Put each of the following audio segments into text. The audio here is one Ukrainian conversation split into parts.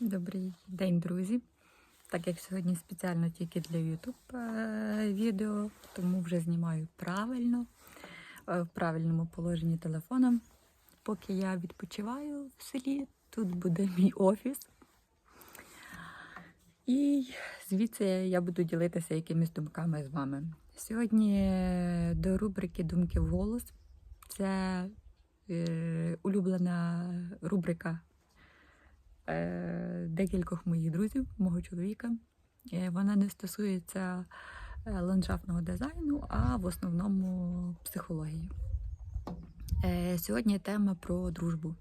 Добрий день, друзі. Так як сьогодні спеціально тільки для YouTube е, відео, тому вже знімаю правильно, е, в правильному положенні телефоном. Поки я відпочиваю в селі, тут буде мій офіс. І звідси я буду ділитися якимись думками з вами. Сьогодні до рубрики Думки в голос. Це е, улюблена рубрика е, декількох моїх друзів, мого чоловіка. Е, Вона не стосується е, ландшафтного дизайну, а в основному психології. Е, Сьогодні тема про дружбу.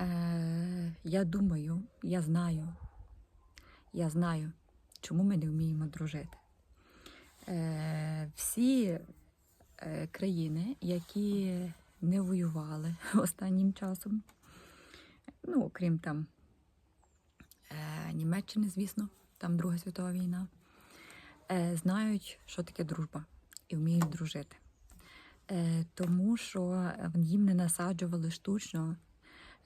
Е, Я думаю, я знаю, я знаю, чому ми не вміємо дружити. Е, Всі е, країни, які не воювали останнім часом, ну, окрім там е, Німеччини, звісно, там Друга світова війна, е, знають, що таке дружба і вміють дружити. Е, тому що їм не насаджували штучно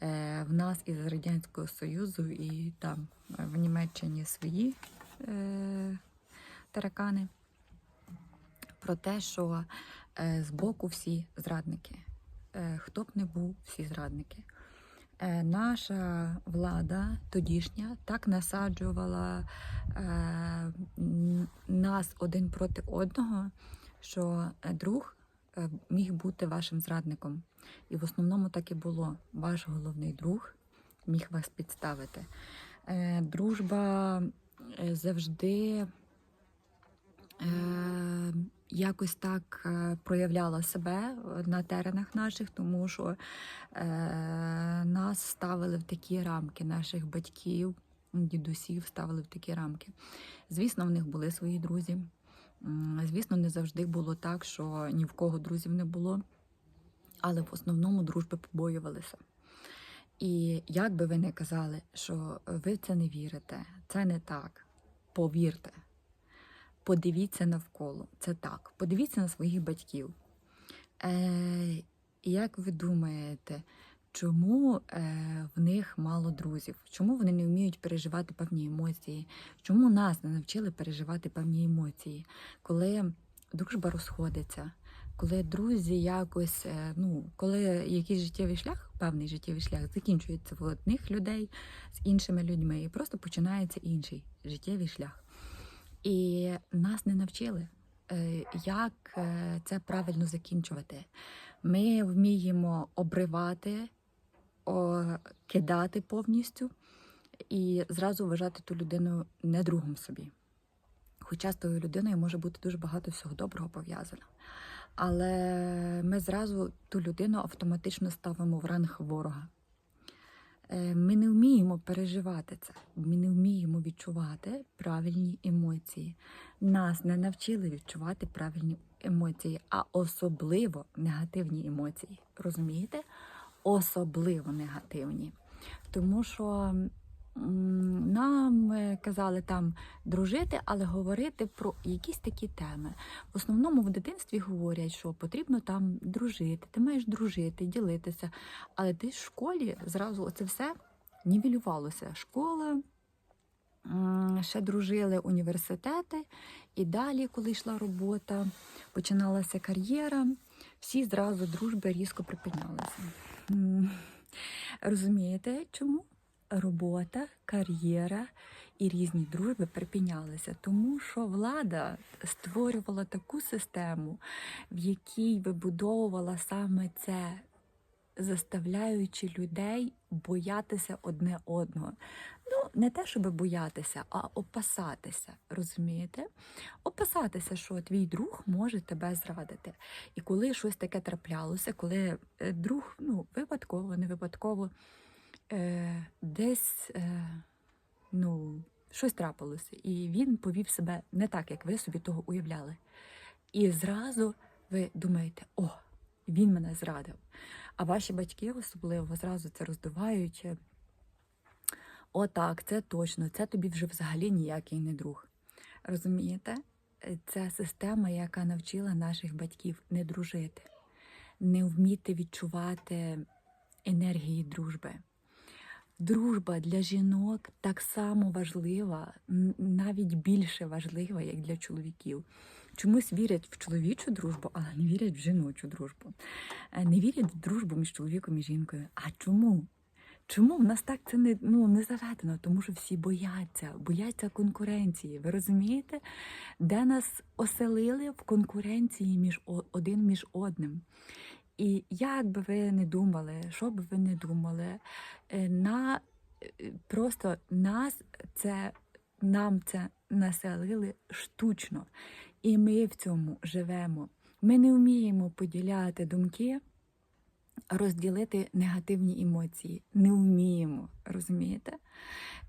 е, в нас із Радянського Союзу і там е, в Німеччині свої е, таракани. Про те, що е, збоку всі зрадники. Е, хто б не був, всі зрадники. Е, наша влада тодішня так насаджувала е, нас один проти одного, що е, друг міг бути вашим зрадником. І в основному так і було. Ваш головний друг міг вас підставити. Дружба завжди якось так е, проявляла себе на теренах наших, тому що е, нас ставили в такі рамки, наших батьків, дідусів ставили в такі рамки. Звісно, в них були свої друзі. Звісно, не завжди було так, що ні в кого друзів не було, але в основному дружби побоювалися. І як би ви не казали, що ви в це не вірите, це не так. Повірте, подивіться навколо. Це так. Подивіться на своїх батьків. Е, як ви думаєте, чому е, в них мало друзів? Чому вони не вміють переживати певні емоції? Чому нас не навчили переживати певні емоції? Коли дружба розходиться, коли друзі якось, е, ну, коли якийсь життєвий шлях, певний життєвий шлях закінчується в одних людей з іншими людьми, і просто починається інший життєвий шлях. І нас не навчили, е, як е, це правильно закінчувати. Ми вміємо обривати, кидати повністю і зразу вважати ту людину не другом собі. Хоча з тою людиною може бути дуже багато всього доброго пов'язано. Але ми зразу ту людину автоматично ставимо в ранг ворога. Е, Ми не переживати це, ми не вміємо відчувати правильні емоції. Нас не навчили відчувати правильні емоції, а особливо негативні емоції. Розумієте? Особливо негативні. Тому що нам е, казали там дружити, але говорити про якісь такі теми. В основному в дитинстві говорять, що потрібно там дружити, ти маєш дружити, ділитися. Але десь в школі зразу це все нівелювалося. Школа, ще дружили університети, і далі, коли йшла робота, починалася кар'єра, всі зразу дружби різко припинялися. Розумієте, чому? Робота, кар'єра і різні дружби припинялися, тому що влада створювала таку систему, в якій вибудовувала саме це, заставляючи людей боятися одне одного. Ну, не те, щоб боятися, а опасатися. Розумієте? Опасатися, що твій друг може тебе зрадити. І коли щось таке траплялося, коли е, друг, ну, випадково, не випадково, е, десь е, ну, щось трапилося, і він повів себе не так, як ви собі того уявляли. І зразу ви думаєте, о, він мене зрадив. А ваші батьки особливо зразу це роздувають. е, О, так, це точно, це тобі вже взагалі ніякий не друг. Розумієте? Це система, яка навчила наших батьків не дружити, не вміти відчувати енергії дружби. Дружба для жінок так само важлива, навіть більше важлива, як для чоловіків. Чомусь вірять в чоловічу дружбу, але не вірять в жіночу дружбу. Е, Не вірять в дружбу між чоловіком і жінкою. А чому? Чому в нас так це не, ну, не заведено? Тому що всі бояться, бояться конкуренції. Ви розумієте? Де нас оселили в конкуренції між один між одним. І як би ви не думали, що би ви не думали, е, на е, просто нас це нам це населили штучно, і ми в цьому живемо. Ми не вміємо поділяти думки, розділити негативні емоції. Не вміємо, розумієте?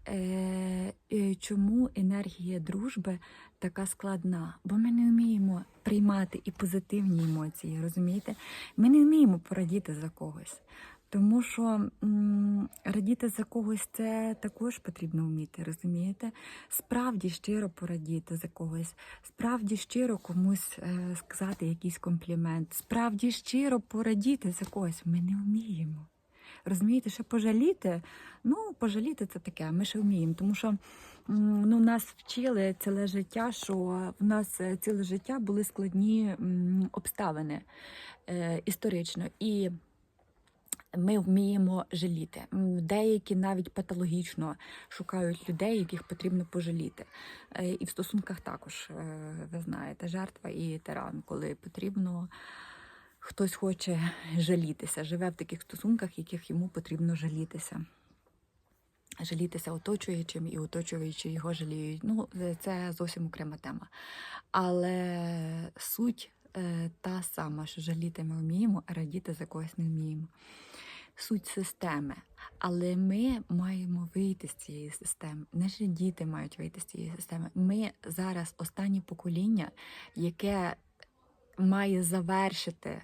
Е, чому енергія дружби така складна? Бо ми не вміємо приймати і позитивні емоції, розумієте? Ми не вміємо порадіти за когось. Тому що м, радіти за когось це також потрібно вміти, розумієте? Справді щиро порадіти за когось, справді щиро комусь е, сказати якийсь комплімент, справді щиро порадіти за когось. Ми не вміємо. Розумієте, що пожаліти, ну, пожаліти це таке, ми ще вміємо, тому що ну, нас вчили ціле життя, що в нас е, ціле життя були складні обставини е, історично. І ми вміємо жаліти. Деякі навіть патологічно шукають людей, яких потрібно пожаліти. Е, І в стосунках також, е, ви знаєте, жертва і тиран, коли потрібно. Хтось хоче жалітися, живе в таких стосунках, яких йому потрібно жалітися. Жалітися оточуючим і оточуючи його жаліють. Ну, це зовсім окрема тема. Але суть та сама, що жаліти ми вміємо, а радіти за когось не вміємо. Суть системи. Але ми маємо вийти з цієї системи. Наші діти мають вийти з цієї системи. Ми зараз останнє покоління, яке має завершити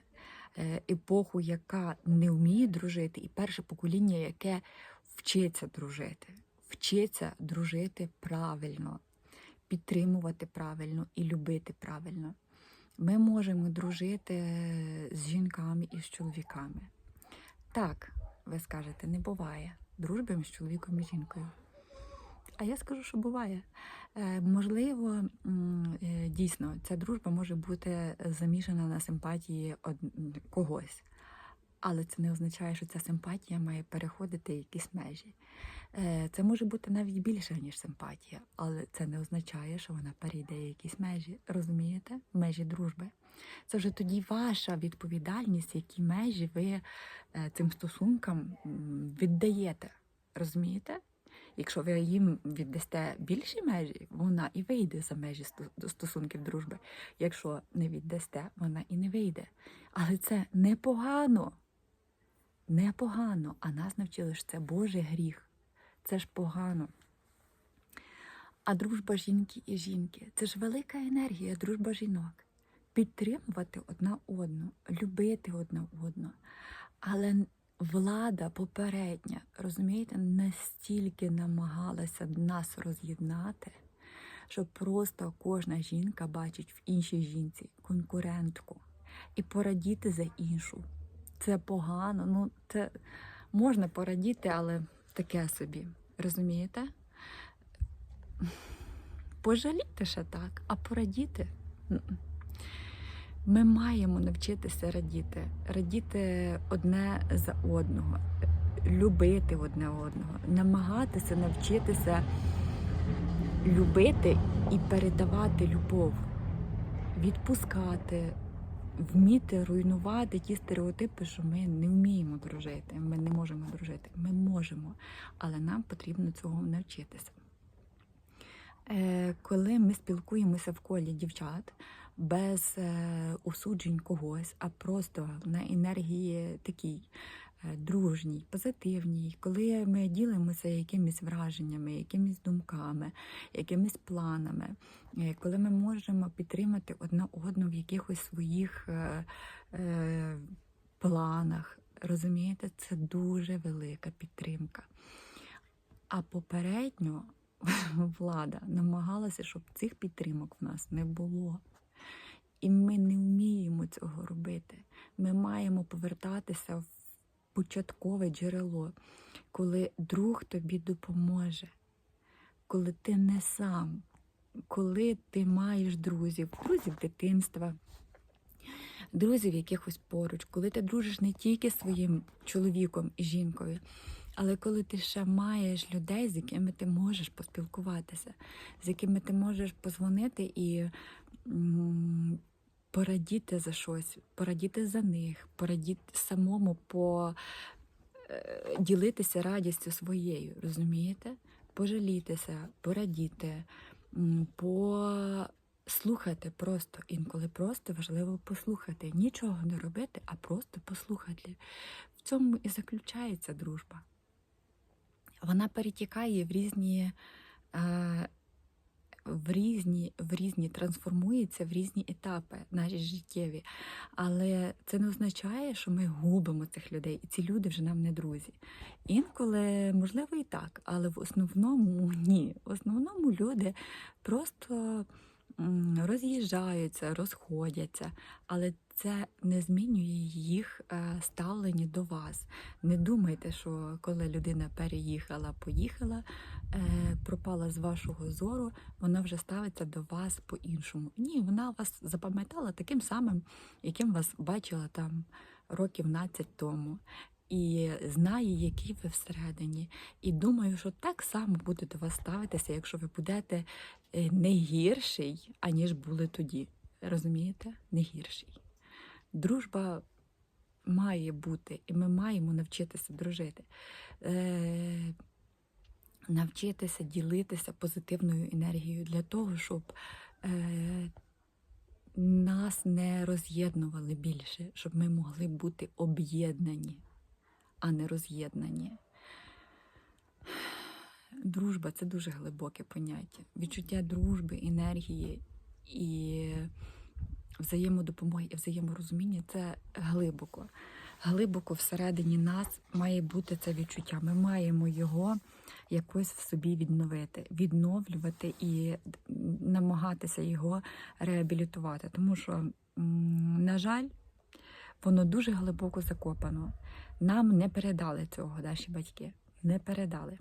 е, епоху, яка не вміє дружити, і перше покоління, яке вчиться дружити, вчиться дружити правильно, підтримувати правильно і любити правильно. Ми можемо дружити з жінками і з чоловіками. Так, ви скажете, не буває дружби між чоловіком і жінкою. А я скажу, що буває. Е, можливо, е, дійсно, ця дружба може бути замішана на симпатії когось. Але це не означає, що ця симпатія має переходити якісь межі. Е, Це може бути навіть більше, ніж симпатія, але це не означає, що вона перейде якісь межі. Розумієте? Межі дружби. Це вже тоді ваша відповідальність, які межі ви е, цим стосункам віддаєте. Розумієте? Якщо ви їм віддасте більші межі, вона і вийде за межі стосунків дружби. Якщо не віддасте, вона і не вийде. Але це непогано. Непогано. А нас навчили, що це Божий гріх. Це ж погано. А дружба жінки і жінки це ж велика енергія, дружба жінок. Підтримувати одна одну, любити одна одну. Але влада попередня, розумієте, настільки намагалася нас роз'єднати, що просто кожна жінка бачить в іншій жінці конкурентку і порадіти за іншу. Це погано. Ну, це можна порадіти, але таке собі. Розумієте? Пожаліти ще так, а порадіти. Ми маємо навчитися радіти, радіти одне за одного, любити одне одного, намагатися навчитися любити і передавати любов, відпускати, вміти руйнувати ті стереотипи, що ми не вміємо дружити, ми не можемо дружити. Ми можемо, але нам потрібно цього навчитися. Е, Коли ми спілкуємося в колі дівчат без е, осуджень когось, а просто на енергії такій е, дружній, позитивній, коли ми ділимося якимись враженнями, якимись думками, якимись планами, е, коли ми можемо підтримати одна одну в якихось своїх е, е, планах, розумієте, це дуже велика підтримка. А попередньо влада намагалася, щоб цих підтримок в нас не було. І ми не вміємо цього робити. Ми маємо повертатися в початкове джерело, коли друг тобі допоможе, коли ти не сам, коли ти маєш друзів, друзів дитинства, друзів якихось поруч, коли ти дружиш не тільки своїм чоловіком і жінкою, але коли ти ще маєш людей, з якими ти можеш поспілкуватися, з якими ти можеш позвонити і порадіти за щось, порадіти за них, порадіти самому по е, радістю своєю, розумієте? Пожалітися, порадіти, послухати просто інколи просто важливо послухати. Нічого не робити, а просто послухати. В цьому і заключається дружба. Вона перетікає в різні. Е, в різні, в різні трансформується в різні етапи наші життєві. Але це не означає, що ми губимо цих людей, і ці люди вже нам не друзі. Інколи, можливо, і так, але в основному ні. В основному люди просто роз'їжджаються, розходяться, але це не змінює їх е, ставлення до вас. Не думайте, що коли людина переїхала, поїхала, е, пропала з вашого зору, вона вже ставиться до вас по-іншому. Ні, вона вас запам'ятала таким самим, яким вас бачила там років 15 тому. І знає, які ви всередині. І думаю, що так само буде до вас ставитися, якщо ви будете е, не гірший, аніж були тоді. Розумієте? Не гірший. Дружба має бути, і ми маємо навчитися дружити. Е, навчитися ділитися позитивною енергією для того, щоб е, нас не роз'єднували більше, щоб ми могли бути об'єднані, а не роз'єднані. Дружба це дуже глибоке поняття. Відчуття дружби, енергії і взаємодопомоги і взаєморозуміння це глибоко. Глибоко всередині нас має бути це відчуття. Ми маємо його якось в собі відновити, відновлювати і намагатися його реабілітувати. Тому що, на жаль, воно дуже глибоко закопано. Нам не передали цього наші батьки. Не передали.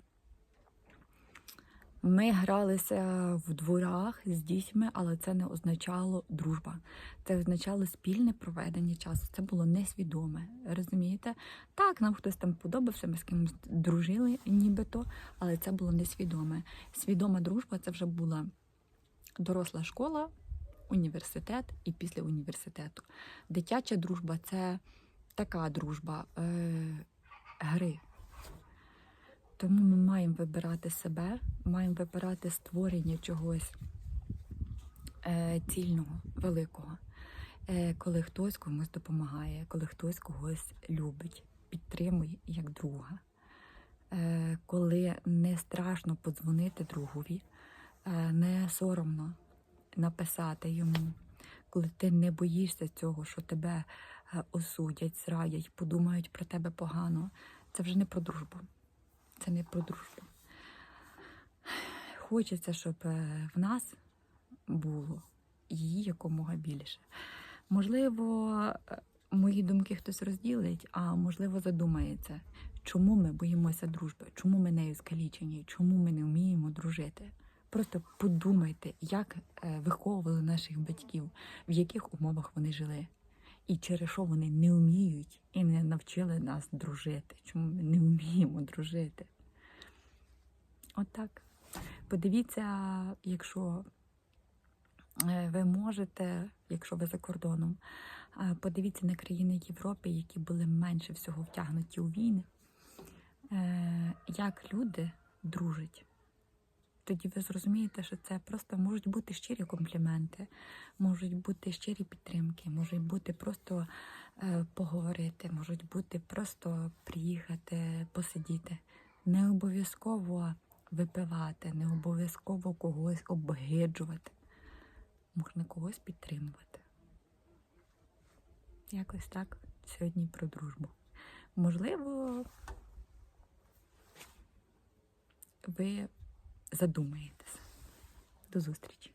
Ми гралися в дворах з дітьми, але це не означало дружба. Це означало спільне проведення часу. Це було несвідоме. Розумієте? Так, нам хтось там подобався, ми з кимось дружили, нібито, але це було несвідоме. Свідома дружба це вже була доросла школа, університет і після університету. Дитяча дружба це така дружба е, гри. Тому ми маємо вибирати себе, маємо вибирати створення чогось е, цільного, великого, е, коли хтось комусь допомагає, коли хтось когось любить, підтримує як друга, е, коли не страшно подзвонити другові, е, не соромно написати йому, коли ти не боїшся цього, що тебе е, осудять, зрадять, подумають про тебе погано, це вже не про дружбу це не про дружбу. Хочеться, щоб е, в нас було її якомога більше. Можливо, е, мої думки хтось розділить, а можливо, задумається, чому ми боїмося дружби, чому ми нею скалічені, чому ми не вміємо дружити. Просто подумайте, як е, виховували наших батьків, в яких умовах вони жили, і через що вони не вміють і не навчили нас дружити. Чому ми не вміємо дружити? Отак. Подивіться, якщо е, ви можете, якщо ви за кордоном, подивіться на країни Європи, які були менше всього втягнуті у війни, е, як люди дружать. Тоді ви зрозумієте, що це просто можуть бути щирі компліменти, можуть бути щирі підтримки, можуть бути просто е, поговорити, можуть бути просто приїхати, посидіти. Не обов'язково випивати, не обов'язково когось обгиджувати. Можна когось підтримувати. Якось так сьогодні про дружбу. Можливо, ви задумаєтеся. До зустрічі!